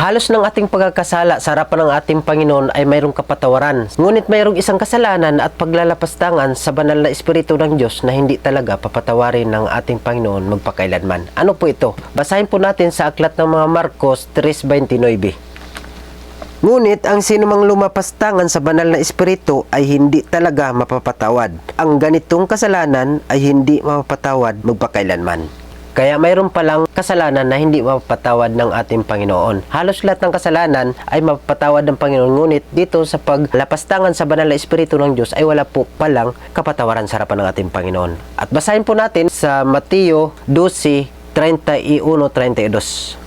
Halos ng ating pagkakasala sa harapan ng ating Panginoon ay mayroong kapatawaran. Ngunit mayroong isang kasalanan at paglalapastangan sa banal na Espiritu ng Diyos na hindi talaga papatawarin ng ating Panginoon magpakailanman. Ano po ito? Basahin po natin sa aklat ng mga Marcos 3.29. Ngunit ang sinumang lumapastangan sa banal na espiritu ay hindi talaga mapapatawad. Ang ganitong kasalanan ay hindi mapapatawad magpakailanman. Kaya mayroon palang kasalanan na hindi mapapatawad ng ating Panginoon. Halos lahat ng kasalanan ay mapapatawad ng Panginoon. Ngunit dito sa paglapastangan sa banal na espiritu ng Diyos ay wala po palang kapatawaran sa harapan ng ating Panginoon. At basahin po natin sa Mateo 12, 31-32.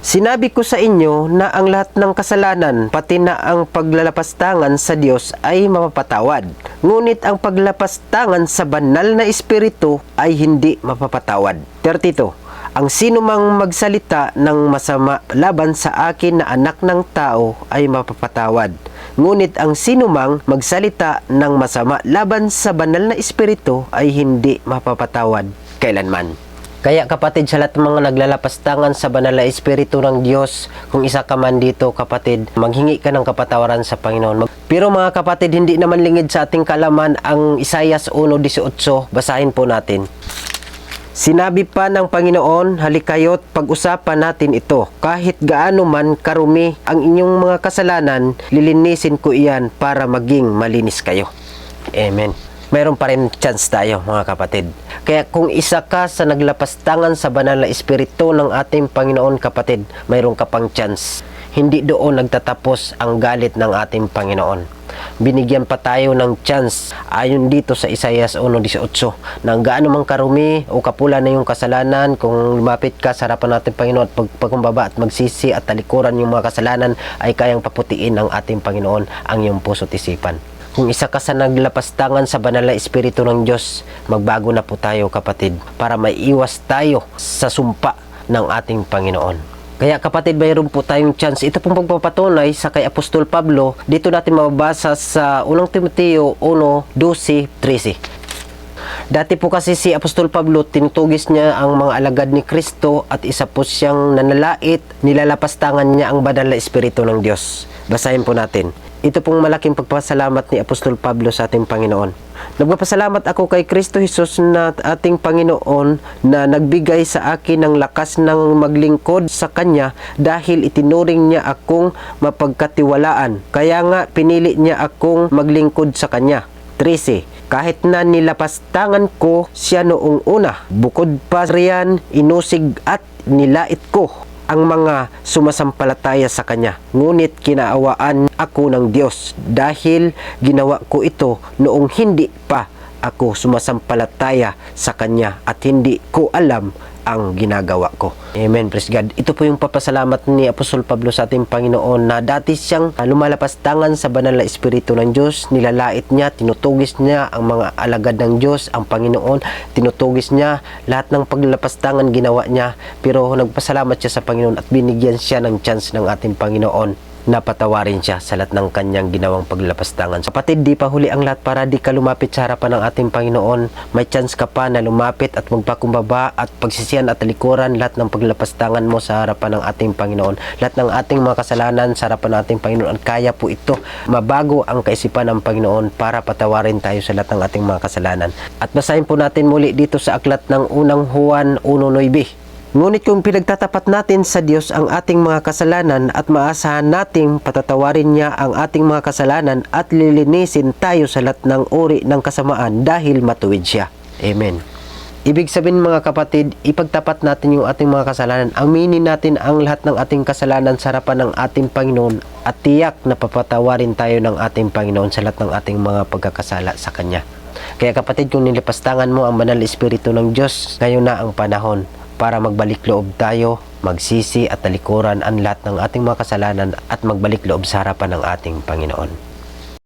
Sinabi ko sa inyo na ang lahat ng kasalanan, pati na ang paglalapastangan sa Diyos ay mapapatawad. Ngunit ang paglalapastangan sa banal na espiritu ay hindi mapapatawad. 32. Ang sino mang magsalita ng masama laban sa akin na anak ng tao ay mapapatawad. Ngunit ang sino mang magsalita ng masama laban sa banal na espiritu ay hindi mapapatawad kailanman. Kaya kapatid, sa lahat mga naglalapastangan sa banal na espiritu ng Diyos, kung isa ka man dito kapatid, maghingi ka ng kapatawaran sa Panginoon. Mag- Pero mga kapatid, hindi naman lingid sa ating kalaman ang Isayas 1.18. Basahin po natin. Sinabi pa ng Panginoon, halikayo't pag-usapan natin ito. Kahit gaano man karumi ang inyong mga kasalanan, lilinisin ko iyan para maging malinis kayo. Amen. Mayroon pa rin chance tayo mga kapatid. Kaya kung isa ka sa naglapastangan sa banal na espiritu ng ating Panginoon kapatid, mayroon ka pang chance. Hindi doon nagtatapos ang galit ng ating Panginoon. Binigyan pa tayo ng chance ayon dito sa Isayas 1.18 na gaano mang karumi o kapula na yung kasalanan kung lumapit ka sa harapan natin Panginoon at pagpakumbaba at magsisi at talikuran yung mga kasalanan ay kayang paputiin ng ating Panginoon ang iyong puso't isipan. Kung isa ka sa naglapastangan sa banal na espiritu ng Diyos, magbago na po tayo kapatid para maiwas tayo sa sumpa ng ating Panginoon. Kaya kapatid, mayroon po tayong chance. Ito pong pagpapatunay sa kay Apostol Pablo. Dito natin mababasa sa 1 Timoteo 1, 12, 13. Dati po kasi si Apostol Pablo, tinutugis niya ang mga alagad ni Kristo at isa po siyang nanalait, nilalapastangan niya ang banal na espiritu ng Diyos. Basahin po natin. Ito pong malaking pagpasalamat ni Apostol Pablo sa ating Panginoon. Nagpapasalamat ako kay Kristo Jesus na ating Panginoon na nagbigay sa akin ng lakas ng maglingkod sa Kanya dahil itinuring niya akong mapagkatiwalaan. Kaya nga pinili niya akong maglingkod sa Kanya. 13. Kahit na nilapastangan ko siya noong una, bukod pa riyan, inusig at nilait ko ang mga sumasampalataya sa Kanya. Ngunit kinaawaan ako ng Diyos dahil ginawa ko ito noong hindi pa ako sumasampalataya sa Kanya at hindi ko alam ang ginagawa ko. Amen. Praise God. Ito po yung papasalamat ni Apostol Pablo sa ating Panginoon na dati siyang ah, lumalapastangan sa banal na Espiritu ng Diyos. Nilalait niya, tinutugis niya ang mga alagad ng Diyos, ang Panginoon. Tinutugis niya lahat ng paglalapastangan ginawa niya. Pero nagpasalamat siya sa Panginoon at binigyan siya ng chance ng ating Panginoon napatawarin siya sa lahat ng kanyang ginawang paglapastangan. Kapatid, di pa huli ang lahat para di ka lumapit sa harapan ng ating Panginoon. May chance ka pa na lumapit at magpakumbaba at pagsisiyan at talikuran lahat ng paglapastangan mo sa harapan ng ating Panginoon. Lahat ng ating mga kasalanan sa harapan ng ating Panginoon. Kaya po ito mabago ang kaisipan ng Panginoon para patawarin tayo sa lahat ng ating mga kasalanan. At basahin po natin muli dito sa aklat ng unang Juan 1.9. Ngunit kung pinagtatapat natin sa Diyos ang ating mga kasalanan at maasahan nating patatawarin niya ang ating mga kasalanan at lilinisin tayo sa lahat ng uri ng kasamaan dahil matuwid siya. Amen. Ibig sabihin mga kapatid, ipagtapat natin yung ating mga kasalanan. Aminin natin ang lahat ng ating kasalanan sa harapan ng ating Panginoon at tiyak na papatawarin tayo ng ating Panginoon sa lahat ng ating mga pagkakasala sa Kanya. Kaya kapatid, kung nilipastangan mo ang banal na espiritu ng Diyos, ngayon na ang panahon para magbalik loob tayo, magsisi at talikuran ang lahat ng ating mga kasalanan at magbalik loob sa harapan ng ating Panginoon.